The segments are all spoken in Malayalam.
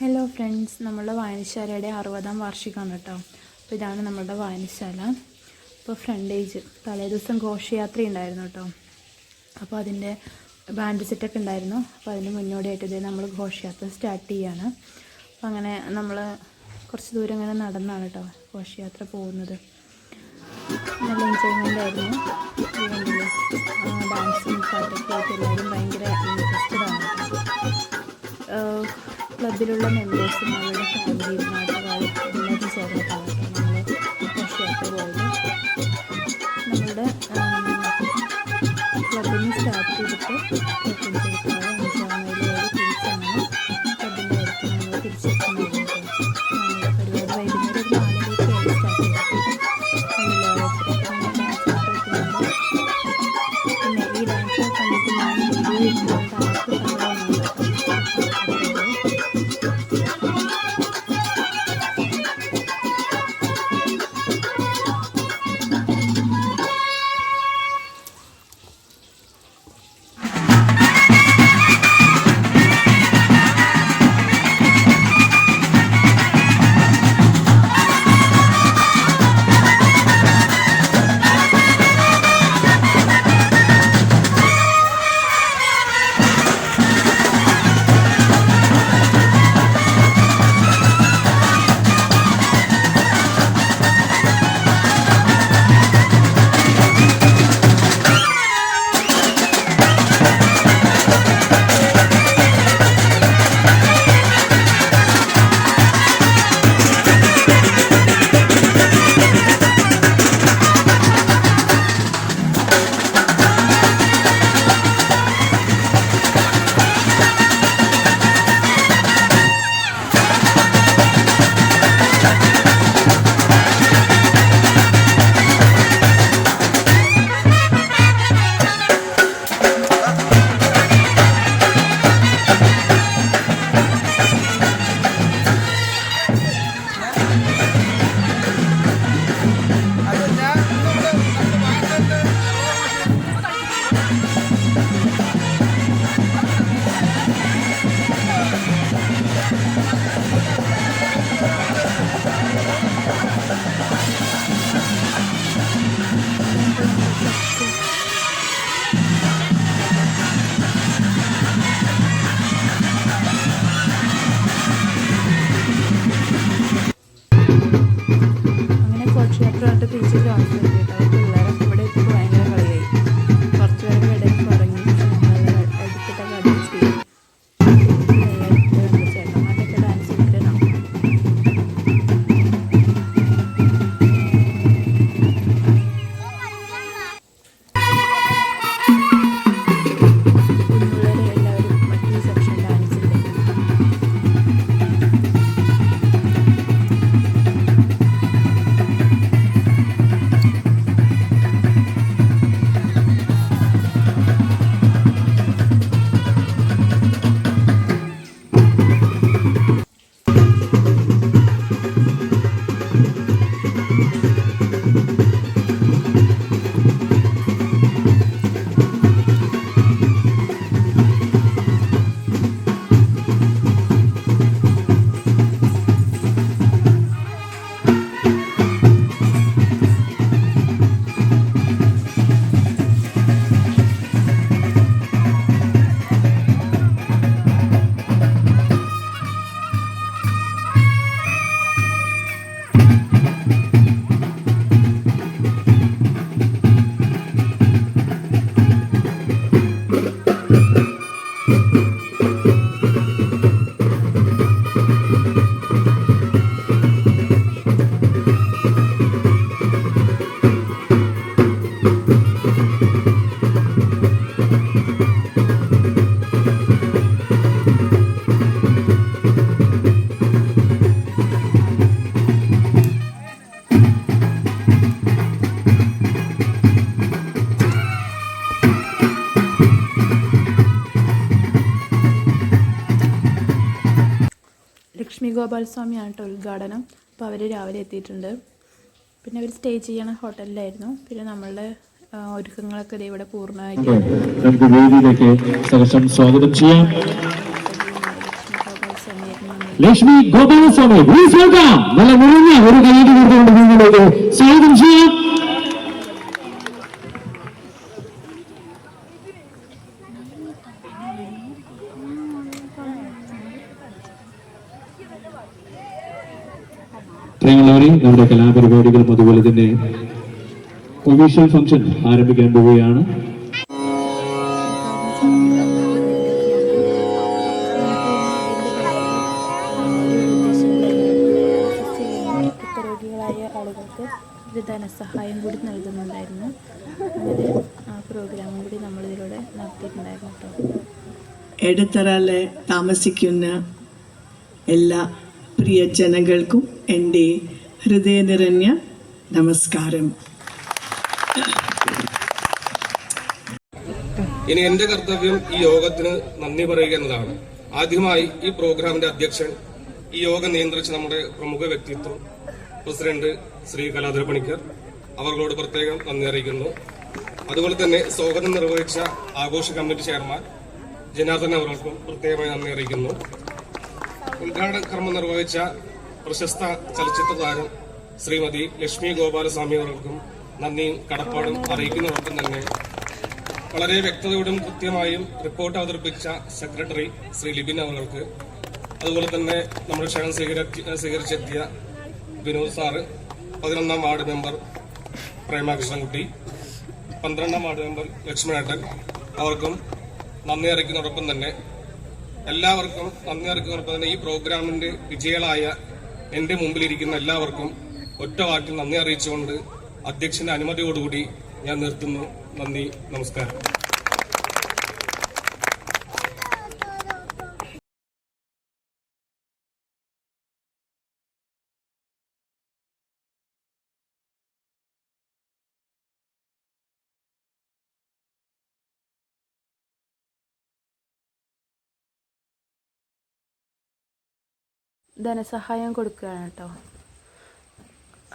ഹലോ ഫ്രണ്ട്സ് നമ്മളുടെ വായനശാലയുടെ അറുപതാം വാർഷികമാണ് കേട്ടോ. അപ്പോൾ ഇതാണ് നമ്മളുടെ വായനശാല. അപ്പോൾ ഫ്രണ്ടേജ് തലേദിവസം ഘോഷയാത്ര ഉണ്ടായിരുന്നു കേട്ടോ. അപ്പോൾ അതിന്റെ ബാൻഡ് സെറ്റൊക്കെ ഉണ്ടായിരുന്നു. അപ്പോൾ അതിന് മുന്നോടിയായിട്ട് ഇതേ നമ്മൾ ഘോഷയാത്ര സ്റ്റാർട്ട് ചെയ്യാണ്. അപ്പോൾ അങ്ങനെ നമ്മൾ കുറച്ച് ദൂരം ഇങ്ങനെ നടന്നാണ് കേട്ടോ ഘോഷയാത്ര പോകുന്നത്. നല്ല എൻജോയ്മെന്റ് ആയിരുന്നു. ഡാൻസും പാട്ടൊക്കെ ആയിട്ട് എല്ലാവരും ഭയങ്കര ഇൻട്രസ്റ്റഡ് ആണ്. ക്ലബിലുള്ള മെമ്പേഴ്സും അവരുടെ ഫാമിലിയും നാട്ടുകാരും എല്ലാവരും ചേർന്നിട്ടാണ് നമ്മൾ ഘോഷയാത്ര പോയത് നമ്മളുടെ ക്ലബിൽ നിന്ന് സ്റ്റാർട്ട് ചെയ്തിട്ട് ലക്ഷ്മി ഗോപാൽ സ്വാമിയാണ് കേട്ടോ ഉദ്ഘാടനം. അപ്പോൾ അവർ രാവിലെ എത്തിയിട്ടുണ്ട്. പിന്നെ അവർ സ്റ്റേ ചെയ്യണ ഹോട്ടലിലായിരുന്നു. പിന്നെ നമ്മളുടെ ഒരുക്കങ്ങളൊക്കെ ഇവിടെ പൂർണമായിട്ട് വേദിയിലേക്ക് സ്വാഗതം ചെയ്യാം. ലക്ഷ്മി ഒരു സ്വാഗതം ചെയ്യാം. പ്രിയമുള്ളവരെ നമ്മുടെ കലാപരിപാടികളും അതുപോലെ തന്നെ ഒഫീഷ്യൽ ഫംഗ്ഷൻ ആരംഭിക്കാൻ പോവുകയാണ്. ആളുകൾക്ക് ഒരു ധനസഹായം കൂടി നൽകുന്നുണ്ടായിരുന്നു. അങ്ങനെ ആ പ്രോഗ്രാമും കൂടി നമ്മളിതിലൂടെ നടത്തിയിട്ടുണ്ടായിരുന്നു കേട്ടോ. എടത്തറയിലെ താമസിക്കുന്ന എല്ലാ പ്രിയ ജനങ്ങൾക്കും എന്റെ ഹൃദയ നിറഞ്ഞ നമസ്കാരം. ഇനി എന്റെ കർത്തവ്യം ഈ യോഗത്തിന് നന്ദി പറയുക എന്നതാണ്. ആദ്യമായി ഈ പ്രോഗ്രാമിന്റെ അധ്യക്ഷൻ ഈ യോഗം നിയന്ത്രിച്ച നമ്മുടെ പ്രമുഖ വ്യക്തിത്വം പ്രസിഡന്റ് ശ്രീ കലാധര പണിക്കർ അവരോട് പ്രത്യേകം നന്ദി അറിയിക്കുന്നു. അതുപോലെ തന്നെ സ്വാഗതം നിർവഹിച്ച ആഘോഷ കമ്മിറ്റി ചെയർമാൻ ജനാർദ്ദൻ അവർക്കും പ്രത്യേകമായി നന്ദി അറിയിക്കുന്നു. ഉദ്ഘാടന കർമ്മം നിർവഹിച്ച പ്രശസ്ത ചലച്ചിത്ര താരം ശ്രീമതി ലക്ഷ്മി ഗോപാലസ്വാമി അവർക്കും നന്ദിയും കടപ്പാടും അറിയിക്കുന്നവർക്കും തന്നെ വളരെ വ്യക്തതയോടും കൃത്യമായും റിപ്പോർട്ട് അവതരിപ്പിച്ച സെക്രട്ടറി ശ്രീ ലിബിൻ അവർക്ക്. അതുപോലെ തന്നെ നമ്മുടെ ക്ഷണം സ്വീകരി- സ്വീകരിച്ചെത്തിയ വിനോദ് സാറ് പതിനൊന്നാം വാർഡ് മെമ്പർ പ്രേമകൃഷ്ണൻകുട്ടി പന്ത്രണ്ടാം വാർഡ് മെമ്പർ ലക്ഷ്മണേട്ടൻ അവർക്കും നന്ദി അറിയിക്കുന്നതോടൊപ്പം തന്നെ എല്ലാവർക്കും അറിയിക്കുന്നതോടൊപ്പം തന്നെ ഈ പ്രോഗ്രാമിന്റെ വിജയികളായ എന്റെ മുമ്പിലിരിക്കുന്ന എല്ലാവർക്കും ഒറ്റ വാക്കിൽ നന്ദി അറിയിച്ചുകൊണ്ട് അധ്യക്ഷന്റെ അനുമതിയോടുകൂടി ഞാൻ നിർത്തുന്നു. നന്ദി നമസ്കാരം. ധനസഹായം കൊടുക്കുകയാണ് കേട്ടോ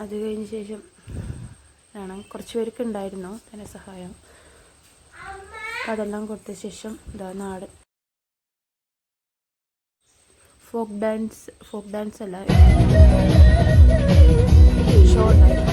അത് കഴിഞ്ഞ ശേഷം വേണം. കുറച്ച് പേർക്ക് ഉണ്ടായിരുന്നു ധനസഹായം അതെല്ലാം കൊടുത്ത ശേഷം ഇതാ നാട്. ഫോക്ക് ഡാൻസ് ഫോക്ക് ഡാൻസ് അല്ല. ഷോ ഉണ്ടായിരുന്നു